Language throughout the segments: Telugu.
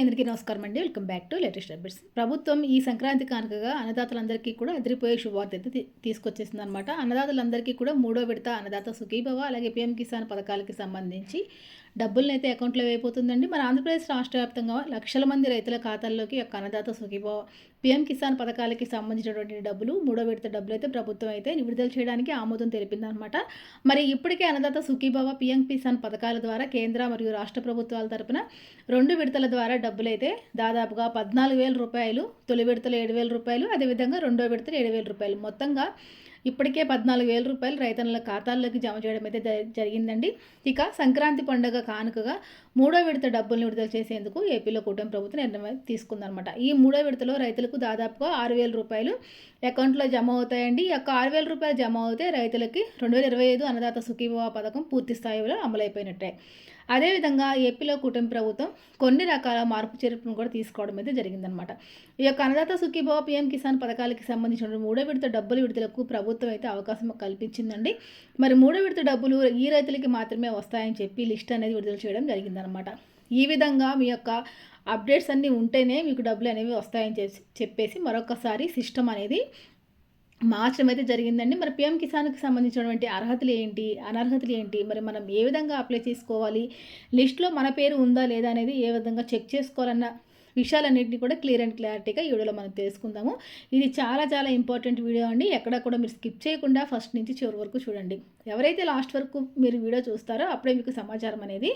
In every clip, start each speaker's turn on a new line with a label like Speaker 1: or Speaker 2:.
Speaker 1: అందరికీ నమస్కారం అండి. Welcome back to latest updates. ప్రభుత్వం ఈ సంక్రాంతి కానుకగా అన్నదాతలందరికీ కూడా అదిరిపోయే శుభవార్త అయితే తీసుకొచ్చేసింది అనమాట అన్నదాతలందరికీ కూడా మూడో విడత అన్నదాత సుఖీభవ అలాగే పిఎం కిసాన్ పథకాలకి సంబంధించి డబ్బులను అయితే అకౌంట్లో వేయబోతుందండి మన ఆంధ్రప్రదేశ్ రాష్ట్ర వ్యాప్తంగా లక్షల మంది రైతుల ఖాతాల్లోకి యొక్క అన్నదాత సుఖీభవ పీఎం కిసాన్ పథకాలకి సంబంధించినటువంటి డబ్బులు మూడో విడత డబ్బులు అయితే ప్రభుత్వం అయితే విడుదల చేయడానికి ఆమోదం తెలిపిందనమాట మరి ఇప్పటికే అన్నదాత సుఖీభవ పీఎం కిసాన్ పథకాల ద్వారా కేంద్ర మరియు రాష్ట్ర ప్రభుత్వాల తరపున రెండు విడతల ద్వారా డబ్బులైతే దాదాపుగా పద్నాలుగు వేల రూపాయలు తొలి విడతలు ఏడు వేల రూపాయలు అదేవిధంగా రెండో విడతలు ఏడు వేల రూపాయలు. మొత్తంగా ఇప్పటికే పద్నాలుగు వేల రూపాయలు రైతన్నుల ఖాతాల్లోకి జమ చేయడం అయితే జ- జరిగిందండి. ఇక సంక్రాంతి పండుగ కానుకగా మూడో విడత డబ్బులను విడుదల చేసేందుకు ఏపీలో కూటమి ప్రభుత్వం నిర్ణయం తీసుకుందనమాట ఈ మూడో విడతలో రైతులకు దాదాపుగా ఆరు వేల రూపాయలు అకౌంట్లో జమ అవుతాయండి. ఈ యొక్క ఆరు వేల రూపాయలు జమ అవుతే రైతులకి రెండు వేల ఇరవై ఐదు అన్నదాత సుఖీభవ పథకం పూర్తి స్థాయిలో అమలైపోయినట్టే. అదేవిధంగా ఏపీలో కూటమి ప్రభుత్వం కొన్ని రకాల మార్పు చేర్పును కూడా తీసుకోవడం అయితే జరిగిందనమాట ఈ యొక్క అన్నదాత సుఖీభవ పిఎం కిసాన్ పథకాలకి సంబంధించిన మూడో విడత డబ్బులు విడుదలకు ప్రభుత్వం అయితే అవకాశం కల్పించిందండి. మరి మూడో విడత డబ్బులు ఈ రైతులకి మాత్రమే వస్తాయని చెప్పి లిస్ట్ అనేది విడుదల చేయడం జరిగింది జరిగిందనమాట ఈ విధంగా మీ యొక్క అప్డేట్స్ అన్నీ ఉంటేనే మీకు డబ్బులు అనేవి వస్తాయని చెప్పి చెప్పేసి మరొకసారి సిస్టమ్ అనేది మార్చడం అయితే జరిగిందండి. మరి పిఎం కిసాన్కి సంబంధించినటువంటి అర్హతలు ఏంటి అనర్హతలు ఏంటి మరి మనం ఏ విధంగా అప్లై చేసుకోవాలి లిస్ట్లో మన పేరు ఉందా లేదా అనేది ఏ విధంగా చెక్ చేసుకోవాలన్న విషయాలన్నింటినీ కూడా క్లియర్ అండ్ క్లారిటీగా ఈ వీడియోలో మనం తెలుసుకుందాము. ఇది చాలా చాలా ఇంపార్టెంట్ వీడియో అండి. ఎక్కడ కూడా మీరు స్కిప్ చేయకుండా ఫస్ట్ నుంచి చివరి వరకు చూడండి. ఎవరైతే లాస్ట్ వరకు మీరు వీడియో చూస్తారో అప్పుడే మీకు సమాచారం అనేది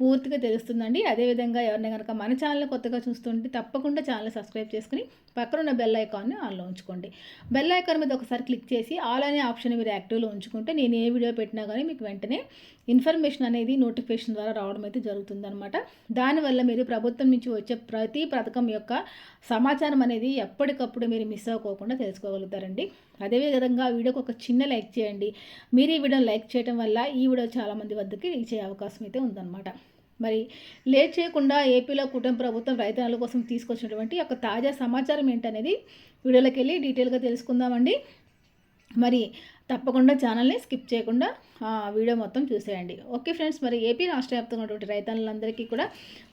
Speaker 1: పూర్తిగా తెలుస్తుందండి. అదేవిధంగా ఎవరిని కనుక మన ఛానల్ కొత్తగా చూస్తుంటే తప్పకుండా ఛానల్ సబ్స్క్రైబ్ చేసుకుని పక్కన ఉన్న బెల్ ఐకాన్ని ఆన్లో ఉంచుకోండి. బెల్ ఐకాన్ మీద ఒకసారి క్లిక్ చేసి ఆల్ అనే ఆప్షన్ మీరు యాక్టివ్లో ఉంచుకుంటే నేను ఏ వీడియో పెట్టినా కానీ మీకు వెంటనే ఇన్ఫర్మేషన్ అనేది నోటిఫికేషన్ ద్వారా రావడం అయితే జరుగుతుందన్నమాట. దానివల్ల మీరు ప్రభుత్వం నుంచి వచ్చే ప్రతి పథకం యొక్క సమాచారం అనేది ఎప్పటికప్పుడు మీరు మిస్ అవ్వకోకుండా తెలుసుకోగలుగుతారండి. అదేవిధంగా వీడియోకి ఒక చిన్న లైక్ చేయండి. మీరు ఈ వీడియోని లైక్ చేయడం వల్ల ఈ వీడియో చాలామంది వద్దకి రీచ్ అయ్యే అవకాశం అయితే ఉందన్నమాట. మరి లేట్ చేయకుండా ఏపీలో కూటమి ప్రభుత్వం రైతన్నల కోసం తీసుకొచ్చినటువంటి ఒక తాజా సమాచారం ఏంటనేది వీడియోలోకి వెళ్ళి డీటెయిల్గా తెలుసుకుందామండి. మరి తప్పకుండా ఛానల్ని స్కిప్ చేయకుండా వీడియో మొత్తం చూసేయండి. ఓకే ఫ్రెండ్స్ మరి ఏపీ రాష్ట్ర వ్యాప్తంగా ఉన్నటువంటి రైతన్నులందరికీ కూడా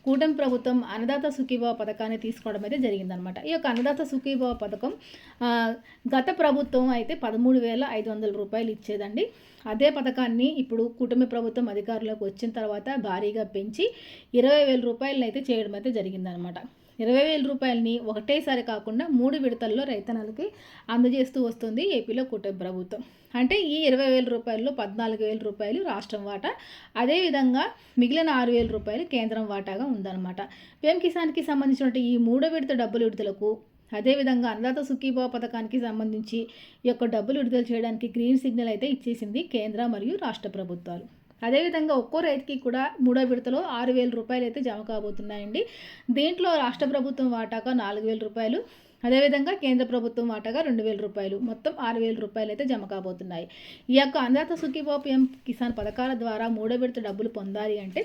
Speaker 1: కూటమి ప్రభుత్వం అన్నదాత సుఖీభావ పథకాన్ని తీసుకోవడం అయితే జరిగిందనమాట ఈ యొక్క అన్నదాత సుఖీభావ పథకం గత ప్రభుత్వం అయితే పదమూడు వేల ఐదు వందల రూపాయలు ఇచ్చేదండి. అదే పథకాన్ని ఇప్పుడు కూటమి ప్రభుత్వం అధికారులకు వచ్చిన తర్వాత భారీగా పెంచి ఇరవై వేల రూపాయలను అయితే చేయడం అయితే జరిగిందనమాట ఇరవై వేల రూపాయలని ఒకటేసారి కాకుండా మూడు విడతల్లో రైతన్నలకి అందజేస్తూ వస్తుంది ఏపీలో కూటమి ప్రభుత్వం. అంటే ఈ ఇరవై వేల రూపాయల్లో పద్నాలుగు వేల రూపాయలు రాష్ట్రం వాటా అదేవిధంగా మిగిలిన ఆరు వేల రూపాయలు కేంద్రం వాటాగా ఉందన్నమాట. పిఎం కిసాన్కి సంబంధించినటువంటి ఈ మూడో విడత డబ్బులు విడుదలకు అదేవిధంగా అన్నదాత సుఖీభావ పథకానికి సంబంధించి ఈ యొక్క డబ్బులు విడుదల చేయడానికి గ్రీన్ సిగ్నల్ అయితే ఇచ్చేసింది కేంద్ర మరియు రాష్ట్ర ప్రభుత్వాలు. అదేవిధంగా ఒక్కో రైతుకి కూడా మూడో విడతలో ఆరు వేల రూపాయలు అయితే జమ కాబోతున్నాయండి. దీంట్లో రాష్ట్ర ప్రభుత్వం వాటాగా నాలుగు వేల రూపాయలు అదేవిధంగా కేంద్ర ప్రభుత్వం వాటాగా రెండు వేల రూపాయలు మొత్తం ఆరు వేల రూపాయలు అయితే జమ కాబోతున్నాయి. ఈ యొక్క అన్నదాత సుఖీభావ పిఎం కిసాన్ పథకాల ద్వారా మూడో విడత డబ్బులు పొందాలి అంటే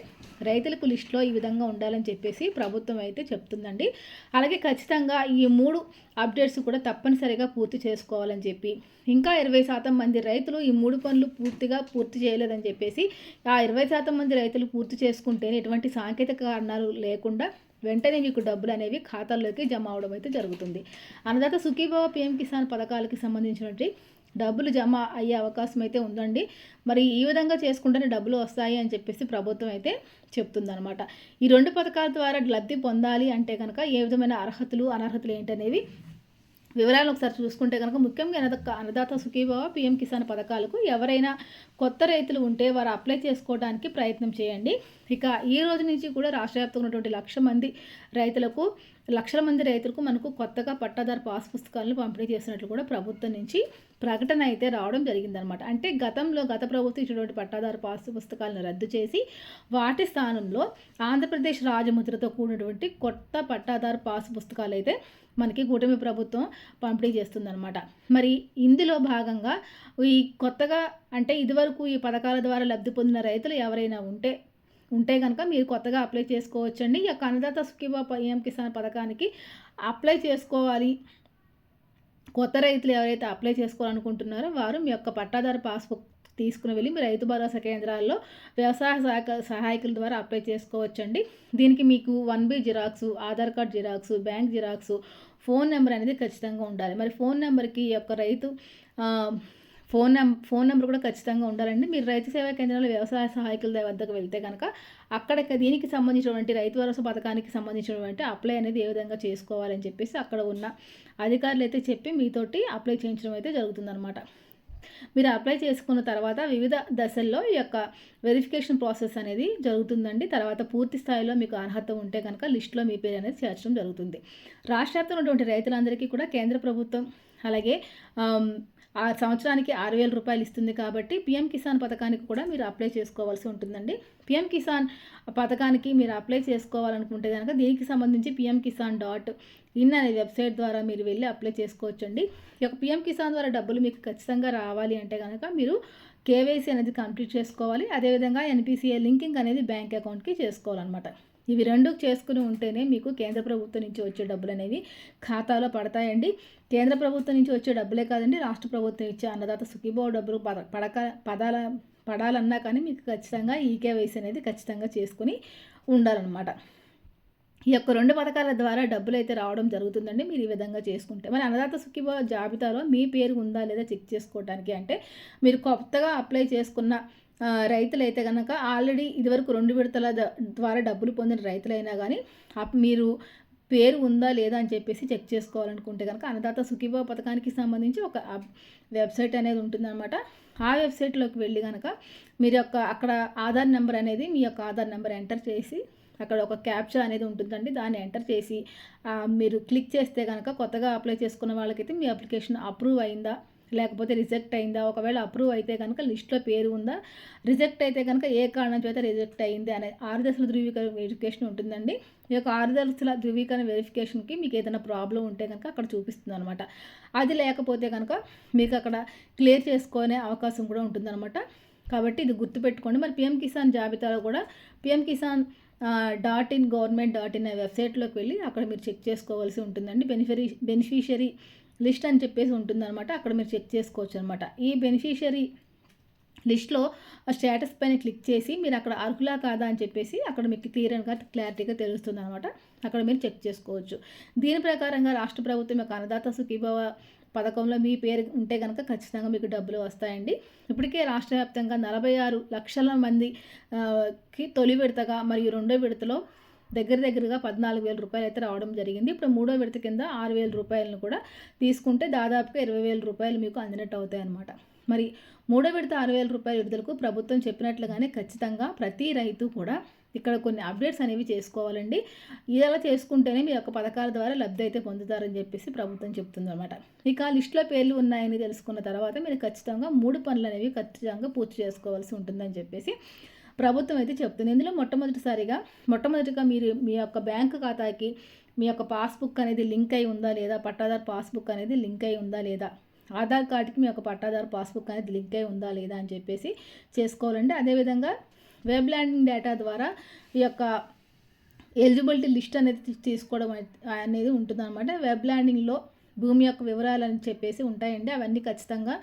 Speaker 1: రైతులకు లిస్టులో ఈ విధంగా ఉండాలని చెప్పేసి ప్రభుత్వం అయితే చెప్తుందండి. అలాగే ఖచ్చితంగా ఈ మూడు అప్డేట్స్ కూడా తప్పనిసరిగా పూర్తి చేసుకోవాలని చెప్పి. ఇంకా ఇరవై శాతం మంది రైతులు ఈ మూడు పనులు పూర్తిగా పూర్తి చేయలేదని చెప్పేసి ఆ ఇరవై శాతం మంది రైతులు పూర్తి చేసుకుంటేనే ఎటువంటి సాంకేతిక కారణాలు లేకుండా వెంటనే మీకు డబ్బులు అనేవి ఖాతాల్లోకి జమ అవడం అయితే జరుగుతుంది. అన్నదాత సుఖీభావ పిఎం కిసాన్ పథకాలకి సంబంధించినటువంటి డబ్బులు జమ అయ్యే అవకాశం అయితే ఉందండి. మరి ఈ విధంగా చేసుకుంటేనే డబ్బులు వస్తాయి అని చెప్పేసి ప్రభుత్వం అయితే చెప్తుందనమాట ఈ రెండు పథకాల ద్వారా లబ్ధి పొందాలి అంటే కనుక ఏ విధమైన అర్హతలు అనర్హతలు ఏంటనేవి వివరాలు ఒకసారి చూసుకుంటే కనుక ముఖ్యంగా అన్నద అన్నదాత సుఖీభావ పిఎం కిసాన్ పథకాలకు ఎవరైనా కొత్త రైతులు ఉంటే వారు అప్లై చేసుకోవడానికి ప్రయత్నం చేయండి. ఇక ఈ రోజు నుంచి కూడా రాష్ట్ర వ్యాప్తంగా ఉన్నటువంటి లక్ష మంది రైతులకు లక్షల మంది రైతులకు మనకు కొత్తగా పట్టాదారు పాస్ పుస్తకాలను పంపిణీ చేసినట్లు కూడా ప్రభుత్వం నుంచి ప్రకటన అయితే రావడం జరిగిందనమాట అంటే గతంలో గత ప్రభుత్వం ఇచ్చినటువంటి పట్టాదారు పాస్ పుస్తకాలను రద్దు చేసి వాటి స్థానంలో ఆంధ్రప్రదేశ్ రాజముద్రతో కూడినటువంటి కొత్త పట్టాదారు పాస్ పుస్తకాలు అయితే మనకి కూటమి ప్రభుత్వం పంపిణీ చేస్తుందనమాట మరి ఇందులో భాగంగా ఈ కొత్తగా అంటే ఇదివరకు ఈ పథకాల ద్వారా లబ్ధి పొందిన రైతులు ఎవరైనా ఉంటే ఉంటే కనుక మీరు కొత్తగా అప్లై చేసుకోవచ్చండి. ఈ యొక్క అన్నదాత సుఖీబా పిఎం కిసాన్ పథకానికి అప్లై చేసుకోవాలి. కొత్త రైతులు ఎవరైతే అప్లై చేసుకోవాలనుకుంటున్నారో వారు మీ యొక్క పట్టాదారు పాస్బుక్ తీసుకుని వెళ్ళి మీ రైతు భరోసా కేంద్రాల్లో వ్యవసాయ సహాయక సహాయకుల ద్వారా అప్లై చేసుకోవచ్చండి. దీనికి మీకు one B xerox Aadhaar card xerox bank xerox phone number అనేది ఖచ్చితంగా ఉండాలి. మరి ఫోన్ నెంబర్కి ఈ యొక్క రైతు ఫోన్ నెం ఫోన్ నెంబర్ కూడా ఖచ్చితంగా ఉండాలండి. మీరు రైతు సేవా కేంద్రంలో వ్యవసాయ సహాయకుల వద్దకు వెళ్తే కనుక అక్కడ దీనికి సంబంధించినటువంటి రైతు భరోసా పథకానికి సంబంధించినటువంటి అప్లై అనేది ఏ విధంగా చేసుకోవాలని చెప్పేసి అక్కడ ఉన్న అధికారులు అయితే చెప్పి మీతోటి అప్లై చేయించడం అయితే జరుగుతుందన్నమాట. మీరు అప్లై చేసుకున్న తర్వాత వివిధ దశల్లో ఈ యొక్క వెరిఫికేషన్ ప్రాసెస్ అనేది జరుగుతుందండి. తర్వాత పూర్తి స్థాయిలో మీకు అర్హత ఉంటే కనుక లిస్టులో మీ పేరు అనేది చేర్చడం జరుగుతుంది. రాష్ట్ర ఉన్నటువంటి రైతులందరికీ కూడా కేంద్ర ప్రభుత్వం అలాగే ఆ సంవత్సరానికి ఆరు వేల రూపాయలు ఇస్తుంది కాబట్టి పిఎం కిసాన్ పథకానికి కూడా మీరు అప్లై చేసుకోవాల్సి ఉంటుందండి. పిఎం కిసాన్ పథకానికి మీరు అప్లై చేసుకోవాలనుకుంటే కనుక దీనికి సంబంధించి పిఎం కిసాన్ డాట్ ఇన్ అనే వెబ్సైట్ ద్వారా మీరు వెళ్ళి అప్లై చేసుకోవచ్చండి. ఈ యొక్క పిఎం కిసాన్ ద్వారా డబ్బులు మీకు ఖచ్చితంగా రావాలి అంటే కనుక మీరు కేవైసీ అనేది కంప్లీట్ చేసుకోవాలి. అదేవిధంగా ఎన్పిసిఐ లింకింగ్ అనేది బ్యాంక్ అకౌంట్కి చేసుకోవాలన్నమాట. ఇవి రెండు చేసుకుని ఉంటేనే మీకు కేంద్ర ప్రభుత్వం నుంచి వచ్చే డబ్బులు అనేవి ఖాతాలో పడతాయండి. కేంద్ర ప్రభుత్వం నుంచి వచ్చే డబ్బులే కాదండి రాష్ట్ర ప్రభుత్వం ఇచ్చే అన్నదాత సుఖీభావ డబ్బులు పద పడక పదాల పడాలన్నా కానీ మీకు ఖచ్చితంగా ఈ కేవైసీ అనేది ఖచ్చితంగా చేసుకుని ఉండాలన్నమాట. ఈ యొక్క రెండు పథకాల ద్వారా డబ్బులు అయితే రావడం జరుగుతుందండి మీరు ఈ విధంగా చేసుకుంటే. మరి అన్నదాత సుఖీభావ జాబితాలో మీ పేరు ఉందా లేదా చెక్ చేసుకోవడానికి అంటే మీరు కొత్తగా అప్లై చేసుకున్న రైతులైతే కనుక ఆల్రెడీ ఇదివరకు రెండు విడతల ద్వారా డబ్బులు పొందిన రైతులైనా కానీ మీరు పేరు ఉందా లేదా అని చెప్పేసి చెక్ చేసుకోవాలనుకుంటే కనుక అన్నదాత సుఖీభావ పథకానికి సంబంధించి ఒక వెబ్సైట్ అనేది ఉంటుందన్నమాట. ఆ వెబ్సైట్లోకి వెళ్ళి కనుక మీరు యొక్క అక్కడ ఆధార్ నెంబర్ అనేది మీ యొక్క ఆధార్ నెంబర్ ఎంటర్ చేసి అక్కడ ఒక క్యాప్చా అనేది ఉంటుందండి. దాన్ని ఎంటర్ చేసి మీరు క్లిక్ చేస్తే కనుక కొత్తగా అప్లై చేసుకున్న వాళ్ళకైతే మీ అప్లికేషన్ అప్రూవ్ అయిందా? లేకపోతే రిజెక్ట్ అయిందా? ఒకవేళ అప్రూవ్ అయితే కనుక లిస్ట్లో పేరు ఉందా? రిజెక్ట్ అయితే కనుక ఏ కారణం చేత రిజెక్ట్ అయింది? అనే ఆరు దశల ధృవీకరణ వెరిఫికేషన్ ఉంటుందండి. ఈ యొక్క ఆరు దశల ధృవీకరణ వెరిఫికేషన్కి మీకు ఏదైనా ప్రాబ్లం ఉంటే కనుక అక్కడ చూపిస్తుంది అనమాట అది లేకపోతే కనుక మీకు అక్కడ క్లియర్ చేసుకునే అవకాశం కూడా ఉంటుందన్నమాట. కాబట్టి ఇది గుర్తుపెట్టుకోండి. మరి పిఎం కిసాన్ జాబితాలో కూడా PM Kisan dot in government dot in వెబ్సైట్లోకి వెళ్ళి అక్కడ మీరు చెక్ చేసుకోవాల్సి ఉంటుందండి. బెనిఫిషరీ బెనిఫిషియరీ లిస్ట్ అని చెప్పేసి ఉంటుందన్నమాట. అక్కడ మీరు చెక్ చేసుకోవచ్చు అనమాట ఈ బెనిఫిషియరీ లిస్ట్లో ఆ స్టేటస్ పైన క్లిక్ చేసి మీరు అక్కడ అర్హులా కాదా అని చెప్పేసి అక్కడ మీకు క్లియర్ క్లారిటీగా తెలుస్తుంది అనమాట అక్కడ మీరు చెక్ చేసుకోవచ్చు. దీని ప్రకారంగా రాష్ట్ర ప్రభుత్వం యొక్క అన్నదాత సుఖీభావ పథకంలో మీ పేరు ఉంటే కనుక ఖచ్చితంగా మీకు డబ్బులు వస్తాయండి. ఇప్పటికే రాష్ట్ర వ్యాప్తంగా నలభై ఆరు లక్షల మందికి తొలి విడతగా మరియు రెండో విడతలో దగ్గర దగ్గరగా పద్నాలుగు వేల రూపాయలు అయితే రావడం జరిగింది. ఇప్పుడు మూడో విడత కింద ఆరు వేల రూపాయలను కూడా తీసుకుంటే దాదాపుగా ఇరవై వేల రూపాయలు మీకు అందినట్టు అవుతాయి అన్నమాట. మరి మూడో విడత ఆరు వేల రూపాయల విడుదలకు ప్రభుత్వం చెప్పినట్లుగానే ఖచ్చితంగా ప్రతి రైతు కూడా ఇక్కడ కొన్ని అప్డేట్స్ అనేవి చేసుకోవాలండి. ఇలా చేసుకుంటేనే మీ యొక్క పథకాల ద్వారా లబ్ధి అయితే పొందుతారని చెప్పేసి ప్రభుత్వం చెప్తుంది అనమాట ఇక లిస్టులో పేర్లు ఉన్నాయని తెలుసుకున్న తర్వాత మీరు ఖచ్చితంగా మూడు పనులు అనేవి ఖచ్చితంగా పూర్తి చేసుకోవాల్సి ఉంటుందని చెప్పేసి ప్రభుత్వం అయితే చెప్తుంది. ఇందులో మొట్టమొదటిసారిగా మొట్టమొదటిగా మీరు మీ యొక్క బ్యాంకు ఖాతాకి మీ యొక్క పాస్బుక్ అనేది లింక్ అయి ఉందా లేదా పట్టాదారు పాస్బుక్ అనేది లింక్ అయి ఉందా లేదా ఆధార్ కార్డుకి మీ యొక్క పట్టాదారు పాస్బుక్ అనేది లింక్ అయి ఉందా లేదా అని చెప్పేసి చేసుకోవాలండి. అదేవిధంగా వెబ్ ల్యాండింగ్ డేటా ద్వారా ఈ యొక్క ఎలిజిబిలిటీ లిస్ట్ అనేది తీసుకోవడం అనేది ఉంటుందన్నమాట. వెబ్ ల్యాండింగ్లో భూమి యొక్క వివరాలు అని చెప్పేసి ఉంటాయండి. అవన్నీ ఖచ్చితంగా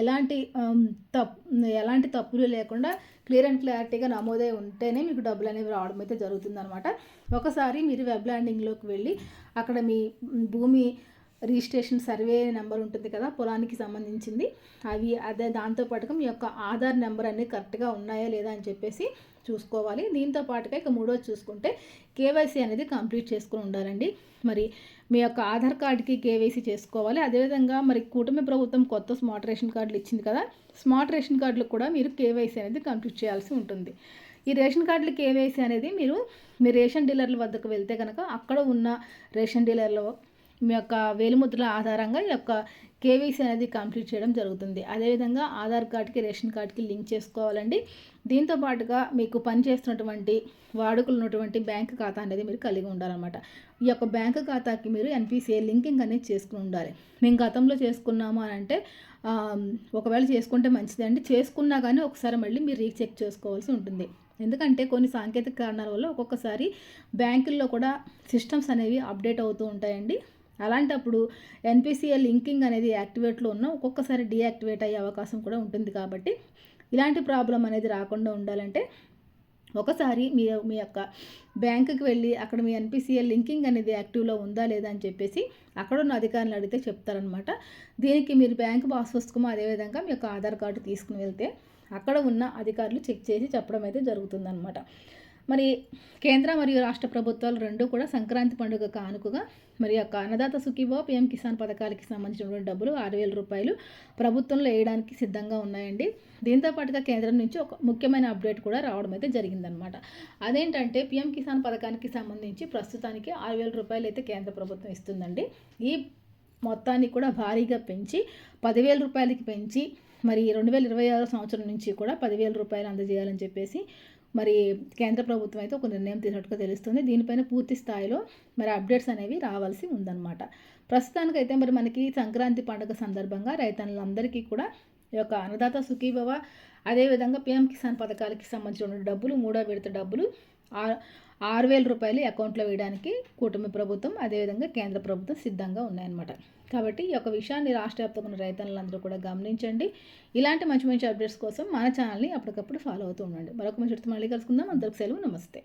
Speaker 1: ఎలాంటి తప్పు ఎలాంటి తప్పులు లేకుండా క్లియర్ అండ్ క్లారిటీగా నమోదై ఉంటేనే మీకు డబ్బులు అనేవి రావడం అయితే జరుగుతుందనమాట ఒకసారి మీరు వెబ్ ల్యాండింగ్లోకి వెళ్ళి అక్కడ మీ భూమి రిజిస్ట్రేషన్ సర్వే నెంబర్ ఉంటుంది కదా పొలానికి సంబంధించింది. అవి అదే దాంతో పాటుగా మీ యొక్క ఆధార్ నెంబర్ అన్నీ కరెక్ట్గా ఉన్నాయా లేదా అని చెప్పేసి చూసుకోవాలి. దీంతో పాటుగా ఇక మూడోది చూసుకుంటే కేవైసీ అనేది కంప్లీట్ చేసుకుని ఉండాలండి. మరి మీ యొక్క ఆధార్ కార్డ్కి కేవైసీ చేసుకోవాలి. అదేవిధంగా మరి కూటమి ప్రభుత్వం కొత్త స్మార్ట్ రేషన్ కార్డులు ఇచ్చింది కదా స్మార్ట్ రేషన్ కార్డులు కూడా మీరు కేవైసీ అనేది కంప్లీట్ చేయాల్సి ఉంటుంది. ఈ రేషన్ కార్డులు కేవైసీ అనేది మీరు మీ రేషన్ డీలర్ల వద్దకు వెళ్తే కనుక అక్కడ ఉన్న రేషన్ డీలర్లు మీ యొక్క వేలిముద్రల ఆధారంగా ఈ యొక్క కేవైసీ అనేది కంప్లీట్ చేయడం జరుగుతుంది. అదేవిధంగా ఆధార్ కార్డ్కి రేషన్ కార్డ్కి లింక్ చేసుకోవాలండి. దీంతో పాటుగా మీకు పనిచేస్తున్నటువంటి వాడుకలు ఉన్నటువంటి బ్యాంక్ ఖాతా అనేది మీరు కలిగి ఉండాలన్నమాట. ఈ యొక్క బ్యాంక్ ఖాతాకి మీరు ఎన్పిసిఐ లింకింగ్ అనేది చేసుకుని ఉండాలి. మేము గతంలో చేసుకున్నాము అని అంటే ఒకవేళ చేసుకుంటే మంచిది అండి. చేసుకున్నా కానీ ఒకసారి మళ్ళీ మీరు రీచెక్ చేసుకోవాల్సి ఉంటుంది. ఎందుకంటే కొన్ని సాంకేతిక కారణాల వల్ల ఒక్కొక్కసారి బ్యాంకుల్లో కూడా సిస్టమ్స్ అనేవి అప్డేట్ అవుతూ ఉంటాయండి. అలాంటప్పుడు ఎన్పిసిఎల్ లింకింగ్ అనేది యాక్టివేట్లో ఉన్న ఒక్కొక్కసారి డీయాక్టివేట్ అయ్యే అవకాశం కూడా ఉంటుంది కాబట్టి ఇలాంటి ప్రాబ్లం అనేది రాకుండా ఉండాలంటే ఒకసారి మీ మీ యొక్క బ్యాంకుకి వెళ్ళి అక్కడ మీ ఎన్పిసిఎల్ లింకింగ్ అనేది యాక్టివ్లో ఉందా లేదా అని చెప్పేసి అక్కడ ఉన్న అధికారులు అడిగితే చెప్తారనమాట దీనికి మీరు బ్యాంక్ పాస్ పుస్తకము అదేవిధంగా మీ యొక్క ఆధార్ కార్డు తీసుకుని వెళ్తే అక్కడ ఉన్న అధికారులు చెక్ చేసి చెప్పడం అయితే జరుగుతుందనమాట మరి కేంద్ర మరియు రాష్ట్ర ప్రభుత్వాలు రెండూ కూడా సంక్రాంతి పండుగ కానుకగా మరి యొక్క అన్నదాత సుఖీభావ పిఎం కిసాన్ పథకాలకి సంబంధించినటువంటి డబ్బులు ఆరు వేల రూపాయలు ప్రభుత్వంలో వేయడానికి సిద్ధంగా ఉన్నాయండి. దీంతో పాటుగా కేంద్రం నుంచి ఒక ముఖ్యమైన అప్డేట్ కూడా రావడం అయితే జరిగిందనమాట అదేంటంటే పిఎం కిసాన్ పథకానికి సంబంధించి ప్రస్తుతానికి ఆరు వేల రూపాయలు అయితే కేంద్ర ప్రభుత్వం ఇస్తుందండి. ఈ మొత్తాన్ని కూడా భారీగా పెంచి పదివేల రూపాయలకి పెంచి మరి రెండు వేల ఇరవై ఆరో సంవత్సరం నుంచి కూడా పదివేల రూపాయలు అందజేయాలని చెప్పేసి మరి కేంద్ర ప్రభుత్వం అయితే ఒక నిర్ణయం తీసినట్టుగా తెలుస్తుంది. దీనిపైన పూర్తి స్థాయిలో మరి అప్డేట్స్ అనేవి రావాల్సి ఉందన్నమాట. ప్రస్తుతానికైతే మరి మనకి సంక్రాంతి పండుగ సందర్భంగా రైతన్నులందరికీ కూడా ఈ యొక్క అన్నదాత సుఖీభవ అదేవిధంగా పిఎం కిసాన్ పథకాలకి సంబంధించిన డబ్బులు మూడో విడత డబ్బులు ఆరు వేల రూపాయలు అకౌంట్లో వేయడానికి కూటమి ప్రభుత్వం అదేవిధంగా కేంద్ర ప్రభుత్వం సిద్ధంగా ఉన్నాయన్నమాట. కాబట్టి ఈ యొక్క విషయాన్ని రాష్ట్ర వ్యాప్తంగా ఉన్న రైతన్నులందరూ కూడా గమనించండి. ఇలాంటి మంచి మంచి అప్డేట్స్ కోసం మన ఛానల్ని అప్పటికప్పుడు ఫాలో అవుతూ ఉండండి. మరొక మంచి మళ్ళీ కలుసుకుందాం. అందరికి సెలవు నమస్తే.